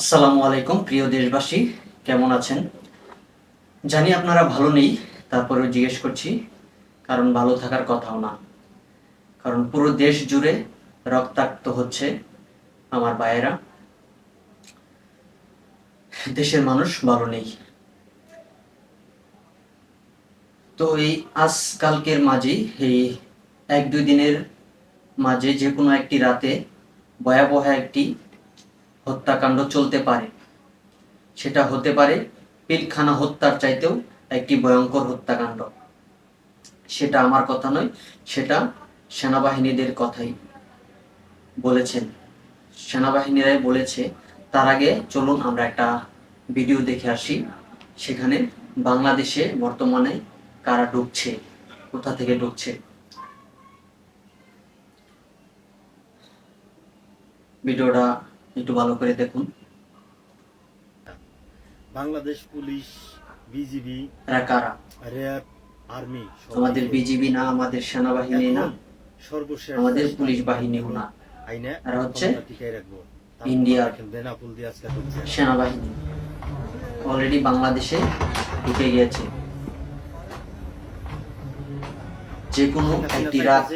আসসালামু আলাইকুম, প্রিয় দেশবাসী, কেমন আছেন? জানি আপনারা ভালো নেই, তারপরেও জিজ্ঞেস করছি, কারণ ভালো থাকার কথাও না। কারণ পুরো দেশ জুড়ে রক্তাক্ত হচ্ছে আমার ভাইয়েরা। দেশের মানুষ ভালো নেই। তো এই আজকালকের মাঝেই, এই এক দুই দিনের মাঝে যে কোনো একটি রাতে ভয়াবহ একটি হত্যাকাণ্ড চলতে পারে। সেটা হতে পারে পিলখানা হত্যার চাইতেও একটি ভয়ঙ্কর হত্যাকাণ্ড। সেটা আমার কথা নয়, সেটা সেনাবাহিনীদের কথাই বলেছেন। সেনাবাহিনীরাই বলেছে, তার আগে চলুন আমরা একটা ভিডিও দেখে আসি। সেখানে বাংলাদেশে বর্তমানে কারা ঢুকছে, কোথা থেকে ঢুকছে? ভিডিওটা একটু ভালো করে দেখুন। বাংলাদেশ পুলিশ বিজিবি এরা কারা? র্যাব আর্মি আমাদের বিজিবি না আমাদের সেনাবাহিনী না? সর্বশেষ আমাদের পুলিশ বাহিনীও না। আইনে এরা হচ্ছে ইন্ডিয়ার সেনাবাহিনী। অলরেডি বাংলাদেশে ঢুকে গিয়েছে। যে কোনো একটি রাত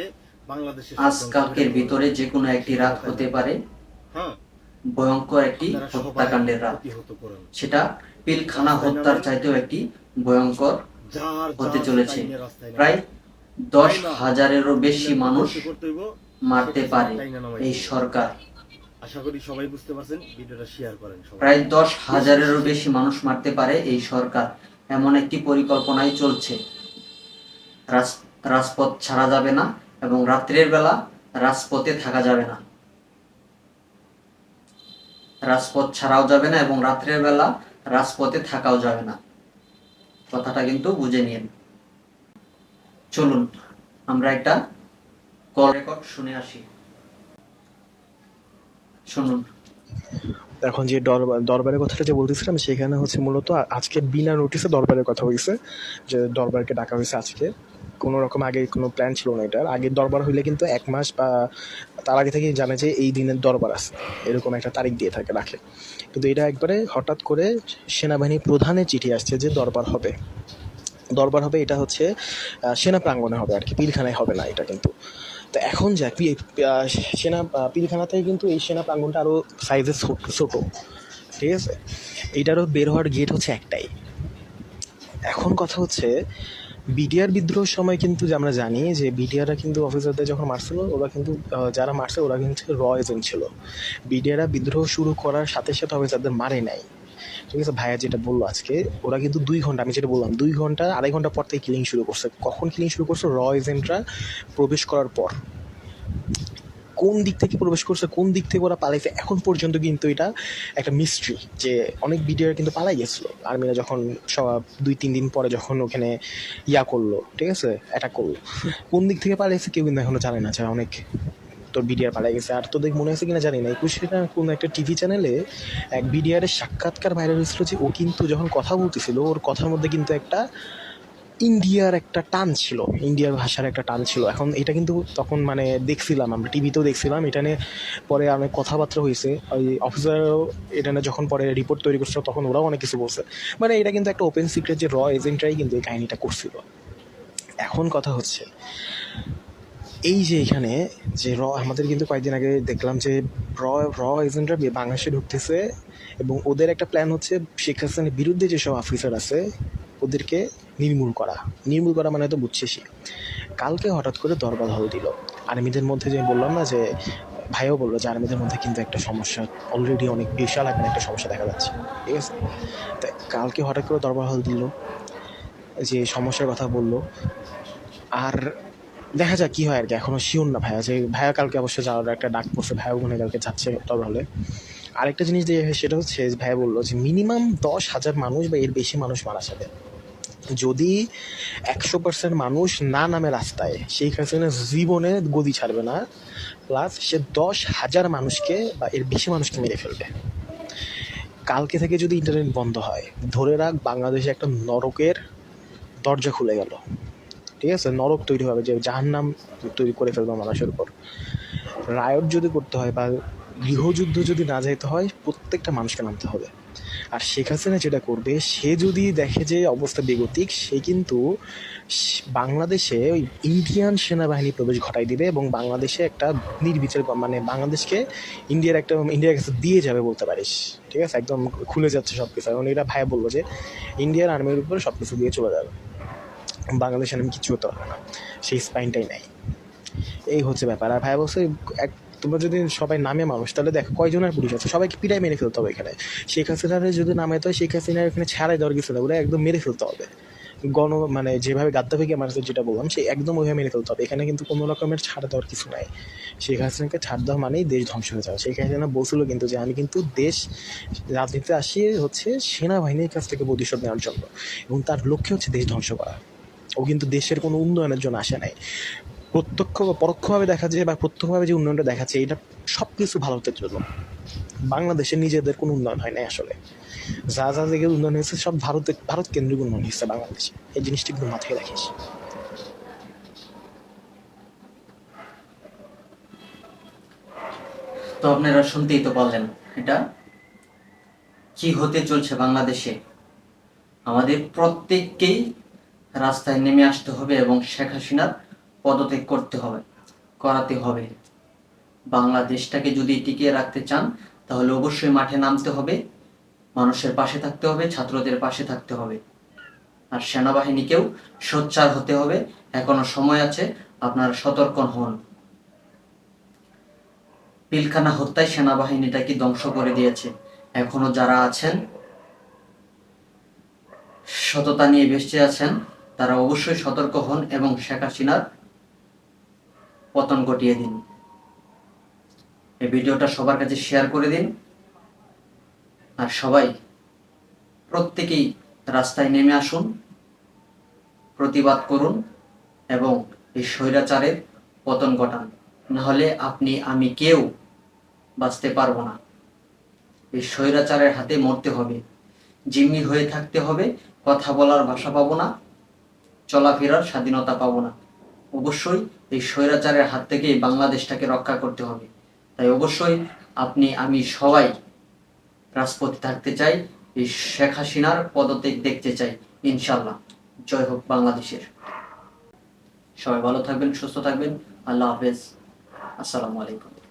আজকালকের ভিতরে যে কোনো একটি রাত হতে পারে। ভয়ঙ্কর একটি হত্যাকাণ্ডের রাত। সেটা পিলখানা হত্যার চাইতেও একটি ভয়ঙ্কর হতে চলেছে। প্রায় দশ হাজারেরও বেশি মানুষ? মারতে পারে এই সরকার। আশা করি সবাই বুঝতে পারছেন ভিডিওটা শেয়ার করেন প্রায় দশ হাজারেরও বেশি মানুষ মারতে পারে এই সরকার। এমন একটি পরিকল্পনায় চলছে। রাজ- রাজপথ ছাড়া যাবে না এবং রাত্রের বেলা রাজপথে থাকা যাবে না। রাজপথ ছাড়াও যাবে না এবং রাত্রের বেলা রাজপথে থাকাও যাবে না। কথাটা কিন্তু বুঝে নিন। চলুন, আমরা একটা কল রেকর্ড শুনে আসি। শুনুন। এখন যে দরবার দরবারের কথাটা যে বলতেছিলাম, সেখানে হচ্ছে মূলত আজকে বিনা নোটিসে দরবারের কথা হয়েছে যে দরবারকে ডাকা হয়েছে আজকে। কোনো রকম আগে কোনো প্ল্যান ছিল না এটার। আগে দরবার হইলে কিন্তু এক মাস বা তার আগে থেকেই জানে যে এই দিনের দরবার আছে। এরকম একটা তারিখ দিয়ে থাকে রাখে কিন্তু এটা একবারে হঠাৎ করে সেনাবাহিনী প্রধানের চিঠি আসছে যে দরবার হবে। দরবার হবে এটা হচ্ছে সেনা প্রাঙ্গণে হবে আর কি, পিলখানায় হবে না এটা কিন্তু। তো এখন যা সেনা পিলখানা থেকে কিন্তু এই সেনা প্রাঙ্গণটা আরও সাইজে ছোটো। ঠিক আছে? এইটারও বের হওয়ার গেট হচ্ছে একটাই। এখন কথা হচ্ছে বিডিআর বিদ্রোহের সময় কিন্তু আমরা জানি যে বিডিআররা কিন্তু অফিসারদের যখন মারছিল, ওরা কিন্তু যারা মারছে ওরা কিন্তু র এজেন্ট ছিল। বিডিআররা বিদ্রোহ শুরু করার সাথে সাথে অফিসারদের মারে নাই। ঠিক আছে, ভাইয়া যেটা বলল আজকে, ওরা কিন্তু দুই ঘণ্টা, আমি যেটা বললাম, দুই ঘণ্টা, আড়াই ঘণ্টা পর থেকে কিলিং শুরু করছে। কখন কিলিং শুরু করছে? র এজেন্টরা প্রবেশ করার পর। কোন দিক থেকে প্রবেশ করছে, কোন দিক থেকে ওরা পালাইছে, এখন পর্যন্ত কিন্তু এটা একটা মিস্ট্রি যে অনেক বিডিআর কিন্তু পালাই গেছিল। আর্মিরা যখন সব দুই, তিন দিন পরে যখন ওখানে ইয়া করল, ঠিক আছে? অ্যাটাক করল। কোন দিক থেকে পালাইছে কেউ কিন্তু এখনও জানে না যে অনেক তোর বিডিআর পালাই গেছে। আর তোদের মনে আছে কিনা জানি না, একুশে না কোন একটা টিভি চ্যানেলে এক বিডিআরের সাক্ষাৎকার ভাইরাল হয়েছিল যে ও কিন্তু যখন কথা বলতেছিল, ওর কথার মধ্যে কিন্তু একটা ইন্ডিয়ার একটা টান ছিল, ইন্ডিয়ার ভাষার একটা টান ছিল। এখন এটা কিন্তু তখন মানে দেখছিলাম, আমরা টিভিতেও দেখছিলাম। এটা নিয়ে পরে অনেক কথাবার্তা হয়েছে। ওই অফিসারও এটা নিয়ে যখন পরে রিপোর্ট তৈরি করছিল, তখন ওরাও অনেক কিছু বলছে। মানে এটা কিন্তু একটা ওপেন সিক্রেট যে র এজেন্টরাই কিন্তু এই কাহিনিটা করছিল। এখন কথা হচ্ছে, এই যে এখানে যে র আমাদের কিন্তু কয়েকদিন আগে দেখলাম যে র র এজেন্টরা বাংলাদেশে ঢুকতেছে এবং ওদের একটা প্ল্যান হচ্ছে শেখ হাসিনার বিরুদ্ধে যেসব অফিসার আছে, ওদেরকে নির্মূল করা। নির্মূল করা মানে তো বুঝছিসই কালকে হঠাৎ করে দরবার হল দিল। আর্মিদের মধ্যে যে বললাম না যে, ভাইও বলল যে আর্মিদের মধ্যে কিন্তু একটা সমস্যা অলরেডি অনেক বিশাল আকারে একটা সমস্যা দেখা যাচ্ছে। ঠিক আছে? তাই কালকে হঠাৎ করে দরবার হল দিল, যে সমস্যার কথা বলল। আর দেখা যাক কী হয় আর কি এখনও শিওর না ভাইয়া। যে ভাইয়া কালকে অবশ্যই যাওয়ার একটা ডাক পড়ছে, ভাইয়া হয় কালকে যাচ্ছে দরবার। হলে আরেকটা জিনিস দিয়ে সেটা হচ্ছে ভাইয়া বলল যে মিনিমাম দশ হাজার মানুষ বা এর বেশি মানুষ মারা যাবে। যদি একশো পার্সেন্ট মানুষ না নামে রাস্তায় সেই হাসিনা জীবনে গদি ছাড়বে না প্লাস সে দশ হাজার মানুষকে বা এর বেশি মানুষকে মেরে ফেলবে। কালকে থেকে যদি ইন্টারনেট বন্ধ হয়, ধরে রাখ বাংলাদেশে একটা নরকের দরজা খুলে গেল। ঠিক আছে? নরক তৈরি হবে, যে জাহান্নাম তৈরি করে ফেলবে মানুষের উপর। রায়ট যদি করতে হয় বা গৃহযুদ্ধ যদি না যাইতে হয়, প্রত্যেকটা মানুষকে নামতে হবে। আর শেখ হাসিনা যেটা করবে, সে যদি দেখে যে অবস্থা বেগতিক, সে কিন্তু বাংলাদেশে ওই ইন্ডিয়ান সেনাবাহিনী প্রবেশ ঘটাই দিবে এবং বাংলাদেশে একটা নির্বিচার মানে বাংলাদেশকে ইন্ডিয়ার একটা, ইন্ডিয়ার কাছে দিয়ে যাবে বলতে পারিস। ঠিক আছে? একদম খুলে যাচ্ছে সব কিছু এবং এটা ভাই বলল যে ইন্ডিয়ান আর্মির উপরে সব কিছু দিয়ে চলে যাবে। বাংলাদেশ আর্মি কিছু হতে পারবে না। সেই স্পাইনটাই নাই এই হচ্ছে ব্যাপার। আর ভাই বলছে এক তোমরা যদি সবাই নামে মানুষ, তাহলে দেখো কয়জনের পুলিশ আছে? সবাইকে পিটাই মেরে ফেলতে হবে এখানে। শেখ হাসিনার যদি নামে তো শেখ হাসিনার এখানে ছাড়াই দেওয়ার কিছু না, ওরা একদম মেরে ফেলতে হবে। গণ মানে যেভাবে গাদ্দাফিকে মারছে, যেটা বললাম, সে একদম ওইভাবে মেরে ফেলতে হবে। এখানে কিন্তু কোনো রকমের ছাড় দেওয়ার কিছু নাই। শেখ হাসিনাকে ছাড় দেওয়া মানেই দেশ ধ্বংস হয়ে যাওয়া। শেখ হাসিনা বলছিল কিন্তু যে, আমি কিন্তু দেশ, রাজনীতিতে আসি হচ্ছে সেনাবাহিনীর কাছ থেকে প্রতিশোধ নেওয়ার জন্য। এবং তার লক্ষ্য হচ্ছে দেশ ধ্বংস করা। ও কিন্তু দেশের কোনো উন্নয়নের জন্য আসে নাই। প্রত্যক্ষ বা পরোক্ষভাবে দেখা যায় বা প্রত্যক্ষভাবে যে উন্নয়নটা দেখাচ্ছে, এটা সব কিছু ভারতের জন্য বাংলাদেশে নিজেদের কোনো উন্নয়ন হয় নাই আসলে। যা যা জায়গায় উন্নয়ন হয়েছে, সব ভারতের ভারত কেন্দ্রিক উন্নয়ন হয়েছে বাংলাদেশে। এই জিনিসটি কিন্তু মাথায় রাখিস। তো আপনারা শুনতেই তো পারলেন, এটা কি হতে চলছে বাংলাদেশে? আমাদের প্রত্যেককেই রাস্তায় নেমে আসতে হবে এবং শেখ হাসিনার পদত্যাগ করতে হবে, করাতে হবে। বাংলাদেশটাকে যদি টিকিয়ে রাখতে চান, তাহলে অবশ্যই মাঠে নামতে হবে, মানুষের পাশে থাকতে হবে, ছাত্রদের পাশে থাকতে হবে। আর সেনাবাহিনীকেও সোচ্চার হতে হবে, এখনও সময় আছে, আপনারা সতর্ক হন। পিলখানা হত্যায় সেনাবাহিনীটাকে ধ্বংস করে দিয়েছে। এখনও যারা আছেন, সততা নিয়ে বেঁচে আছেন, তারা অবশ্যই সতর্ক হন এবং শেখ হাসিনার পতন ঘটিয়ে দিন। এই ভিডিওটা সবার কাছে শেয়ার করে দিন। আর সবাই, প্রত্যেকেই রাস্তায় নেমে আসুন, প্রতিবাদ করুন এবং এই স্বৈরাচারের পতন ঘটান। নাহলে আপনি, আমি কেউ বাঁচতে পারব না। এই স্বৈরাচারের হাতে মরতে হবে। জিম্মি হয়ে থাকতে হবে, কথা বলার ভাষা পাবো না, চলাফেরার স্বাধীনতা পাবো না। অবশ্যই এই স্বৈরাচারের হাত থেকে বাংলাদেশটাকে রক্ষা করতে হবে। তাই অবশ্যই আপনি, আমি সবাই রাজপথে থাকতে চাই, এই শেখ হাসিনার পদত্যাগ দেখতে চাই ইনশাল্লাহ জয় হোক বাংলাদেশের। সবাই ভালো থাকবেন, সুস্থ থাকবেন। আল্লাহ হাফেজ। আসসালামু আলাইকুম।